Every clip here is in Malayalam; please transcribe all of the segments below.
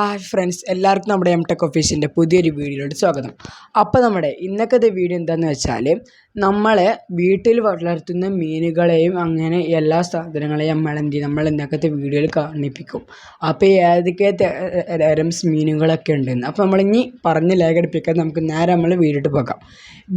ആ ഫ്രണ്ട്സ് എല്ലാവർക്കും നമ്മുടെ എം ടെക് ഓഫീസിന്റെ പുതിയൊരു വീഡിയോയിലോട്ട് സ്വാഗതം. അപ്പോൾ നമ്മുടെ ഇന്നത്തെ വീഡിയോ എന്താണെന്ന് വെച്ചാൽ നമ്മൾ വീട്ടിൽ വളർത്തുന്ന മീനുകളെയും അങ്ങനെ എല്ലാ സാധനങ്ങളെയും നമ്മൾ എന്ത് നമ്മൾ ഇന്നത്തെ വീഡിയോയിൽ കാണിപ്പിക്കും. അപ്പോൾ ഏതൊക്കെ തരം മീനുകളൊക്കെ ഉണ്ടെന്ന്. അപ്പോൾ നമ്മളിനി പറഞ്ഞ് ലേഖടിപ്പിക്കാൻ നമുക്ക് നേരെ നമ്മൾ വീഡിയോട്ട് പോകാം.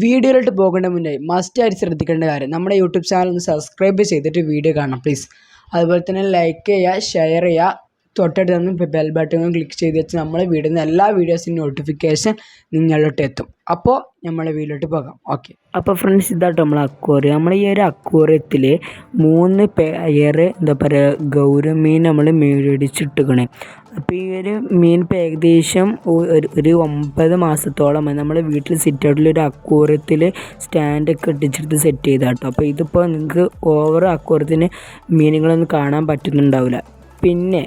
വീഡിയോയിലോട്ട് പോകേണ്ട മുന്നേ മസ്റ്റ് ആയിട്ട് ശ്രദ്ധിക്കേണ്ട കാര്യം നമ്മുടെ യൂട്യൂബ് ചാനൽ ഒന്ന് സബ്സ്ക്രൈബ് ചെയ്തിട്ട് വീഡിയോ കാണാം പ്ലീസ് അതുപോലെ തന്നെ ലൈക്ക് ചെയ്യുക ഷെയർ ചെയ്യുക തൊട്ടടുത്ത് നിന്ന് ബെൽ ബട്ടൺ ക്ലിക്ക് ചെയ്ത് വെച്ച് നമ്മൾ വിടുന്ന എല്ലാ വീഡിയോസിന്റെ നോട്ടിഫിക്കേഷൻ നിങ്ങളിലോട്ട് എത്തും. അപ്പോൾ നമ്മൾ വീട്ടിലോട്ട് പോകാം. ഓക്കെ അപ്പോൾ ഫ്രണ്ട്സ് ഇതാട്ടോ നമ്മൾ അക്വാറിയം നമ്മൾ ഈ ഒരു അക്വാറിയത്തിൽ മൂന്ന് പേയർ എന്താ പറയുക ഗൗരമീൻ നമ്മൾ മേടിച്ചിട്ടിക്കണേ അപ്പോൾ ഈ ഒരു മീൻ ഇപ്പോൾ ഏകദേശം ഒരു ഒമ്പത് മാസത്തോളം നമ്മൾ വീട്ടിൽ സിറ്റ് ഔട്ടിൽ ഒരു അക്വേറിയത്തിൽ സ്റ്റാൻഡൊക്കെ ഇട്ടിച്ചെടുത്ത് സെറ്റ് ചെയ്താട്ടോ. അപ്പോൾ ഇതിപ്പോൾ നിങ്ങൾക്ക് ഓവർ അക്വേറിയത്തിന് മീനുകളൊന്നും കാണാൻ പറ്റുന്നുണ്ടാവില്ല പിന്നെ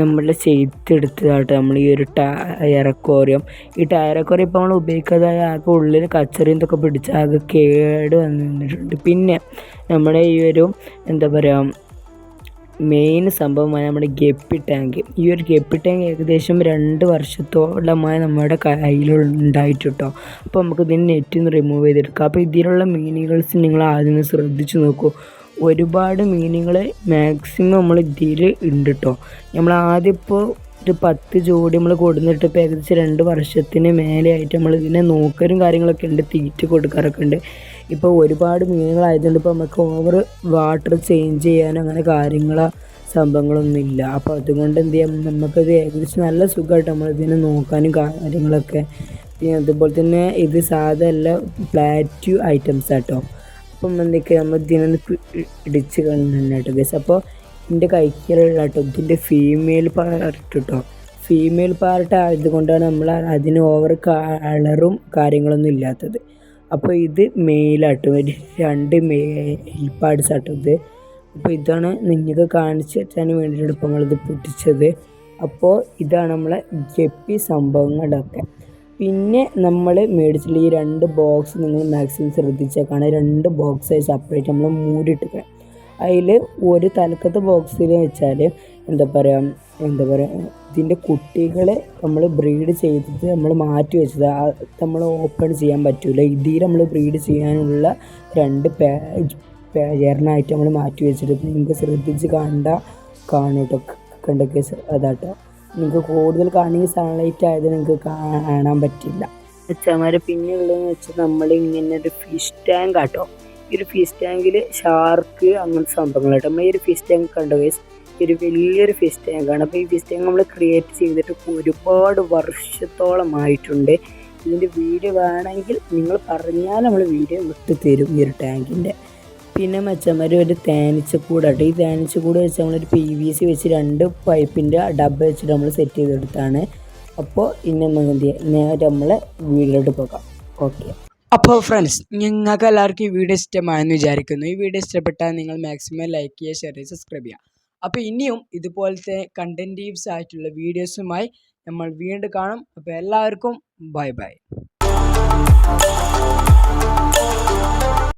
നമ്മൾ ചെയ്തെടുത്തതായിട്ട് നമ്മൾ ഈ ഒരു ടയറക്കോറിയം ഈ ടയറക്കോറിയം ഇപ്പോൾ നമ്മൾ ഉപയോഗിക്കാതായ ആകെ ഉള്ളിൽ കച്ചറിയും ഇതൊക്കെ പിടിച്ച് ആകെ കേട് വന്നിട്ടുണ്ട് പിന്നെ നമ്മുടെ ഈ ഒരു എന്താ പറയുക മെയിൻ സംഭവമായ നമ്മുടെ ഗപ്പി ടാങ്ക്. ഈ ഒരു ഗപ്പി ടാങ്ക് ഏകദേശം രണ്ട് വർഷത്തോളമായി നമ്മുടെ കയ്യിലുണ്ടായിട്ട് കേട്ടോ അപ്പോൾ നമുക്ക് ഇതിന് നെറ്റിൽ നിന്ന് റിമൂവ് ചെയ്തെടുക്കാം. അപ്പോൾ ഇതിലുള്ള മീനുകൾസ് നിങ്ങൾ ആദ്യം ശ്രദ്ധിച്ചു നോക്കൂ. ഒരുപാട് മീനുകൾ മാക്സിമം നമ്മൾ ഇതിൽ ഉണ്ട് കേട്ടോ നമ്മൾ ആദ്യം ഇപ്പോൾ ഒരു പത്ത് ജോഡി നമ്മൾ കൊടുന്നിട്ട് ഇപ്പോൾ ഏകദേശം രണ്ട് വർഷത്തിന് മേലെയായിട്ട് നമ്മൾ ഇതിനെ നോക്കലും കാര്യങ്ങളൊക്കെ ഉണ്ട് തീറ്റ കൊടുക്കാറൊക്കെ ഉണ്ട് ഇപ്പോൾ ഒരുപാട് മീനുകളായതുകൊണ്ട് ഇപ്പോൾ നമുക്ക് ഓവർ വാട്ടർ ചേഞ്ച് ചെയ്യാനോ അങ്ങനെ കാര്യങ്ങളോ സംഭവങ്ങളൊന്നും ഇല്ല. അപ്പോൾ അതുകൊണ്ട് എന്ത് ചെയ്യാം നമുക്കത് ഏകദേശം നല്ല സുഖമായിട്ട് നമ്മൾ ഇതിനെ നോക്കാനും കാര്യങ്ങളൊക്കെ. പിന്നെ അതുപോലെ തന്നെ ഇത് സാധാരണ പ്ലാറ്റ്യൂ ഐറ്റംസ് ആട്ടോ അപ്പം എന്തൊക്കെ നമ്മൾ ഇതിനൊന്ന് ഇടിച്ച് കേട്ടോ ഗസ് അപ്പോൾ എന്റെ കൈക്കലുള്ള കേട്ടോ ഇതിന്റെ ഫീമെയിൽ പാർട്ട് കേട്ടോ ഫീമെയിൽ പാർട്ട് ആയതുകൊണ്ടാണ് നമ്മൾ അതിന് ഓവർ കളറും കാര്യങ്ങളൊന്നും ഇല്ലാത്തത്. അപ്പോൾ ഇത് മെയിലാട്ടോ രണ്ട് മെയിൽ പാർട്സ് ആട്ടോ ഇത്. അപ്പോൾ ഇതാണ് നിങ്ങൾക്ക് കാണിച്ചു തരാൻ വേണ്ടിയിട്ട് ഇപ്പോൾ നമ്മളിത് പൊട്ടിച്ചത്. അപ്പോൾ ഇതാണ് നമ്മളെ ഗപ്പി സംഭവങ്ങളൊക്കെ പിന്നെ നമ്മൾ മേടിച്ചിട്ടുള്ള ഈ രണ്ട് ബോക്സ് നിങ്ങൾ മാക്സിമം ശ്രദ്ധിച്ചേക്കാണ്. രണ്ട് ബോക്സ് സെപ്പറേറ്റ് നമ്മൾ മൂടിയിട്ടിട്ട് അതിൽ ഒരു തലക്കത്തെ ബോക്സിൽ വെച്ചാൽ എന്താ പറയുക എന്താ പറയുക ഇതിന്റെ കുട്ടികളെ നമ്മൾ ബ്രീഡ് ചെയ്തിട്ട് നമ്മൾ മാറ്റി വെച്ചത്. നമ്മൾ ഓപ്പൺ ചെയ്യാൻ പറ്റില്ല ഇതിൽ നമ്മൾ ബ്രീഡ് ചെയ്യാനുള്ള രണ്ട് പേജറിനായിട്ട് നമ്മൾ മാറ്റി വെച്ചിട്ട് നിങ്ങൾക്ക് ശ്രദ്ധിച്ച് കണ്ട കാണൂട്ടോ. കണ്ട കേസ് അതാട്ടോ. നിങ്ങൾക്ക് കൂടുതൽ കാണുകയും സൺലൈറ്റ് ആയത് നിങ്ങൾക്ക് കാണാൻ പറ്റില്ല. അച്ഛന്മാരെ പിന്നെ ഉള്ളതെന്ന് വെച്ചാൽ നമ്മൾ ഇങ്ങനെ ഒരു ഫിഷ് ടാങ്ക് ആട്ടോ. ഈ ഒരു ഫിഷ് ടാങ്കിൽ ഷാർക്ക് അങ്ങനത്തെ സംഭവങ്ങൾ കേട്ടോ. നമ്മൾ ഈ ഒരു ഫിഷ് ടാങ്ക് കണ്ടോ ഗൈസ് ഒരു വലിയൊരു ഫിഷ് ടാങ്കാണ് അപ്പോൾ ഈ ഫിഷ് ടാങ്ക് നമ്മൾ ക്രിയേറ്റ് ചെയ്തിട്ട് ഒരുപാട് വർഷത്തോളമായിട്ടുണ്ട് ഇതിന്റെ വീഡിയോ വേണമെങ്കിൽ നിങ്ങൾ പറഞ്ഞാൽ നമ്മൾ വീഡിയോ വിട്ടു തരും ഈ ഒരു ടാങ്കിന്റെ പിന്നെ മച്ചന്മാർ ഒരു തേനീച്ചക്കൂടാട്ടോ ഈ തേനീച്ചക്കൂട് വെച്ച് നമ്മളൊരു പി വി സി വെച്ച് രണ്ട് പൈപ്പിന്റെ ഡബ്ബ വെച്ചിട്ട് നമ്മൾ സെറ്റ് ചെയ്തെടുത്താണ്. അപ്പോൾ ഇന്ന് എന്ത് നേരെ നമ്മൾ വീട്ടിലോട്ട് പോകാം. ഓക്കെ അപ്പോൾ ഫ്രണ്ട്സ് നിങ്ങൾക്ക് എല്ലാവർക്കും ഈ വീഡിയോ ഇഷ്ടമായെന്ന് വിചാരിക്കുന്നു. ഈ വീഡിയോ ഇഷ്ടപ്പെട്ടാൽ നിങ്ങൾ മാക്സിമം ലൈക്ക് ചെയ്യുക ഷെയർ ചെയ്യുക സബ്സ്ക്രൈബ് ചെയ്യുക. അപ്പോൾ ഇനിയും ഇതുപോലത്തെ കണ്ടന്റീവ്സ് ആയിട്ടുള്ള വീഡിയോസുമായി നമ്മൾ വീണ്ടും കാണും. അപ്പോൾ എല്ലാവർക്കും ബൈ ബൈ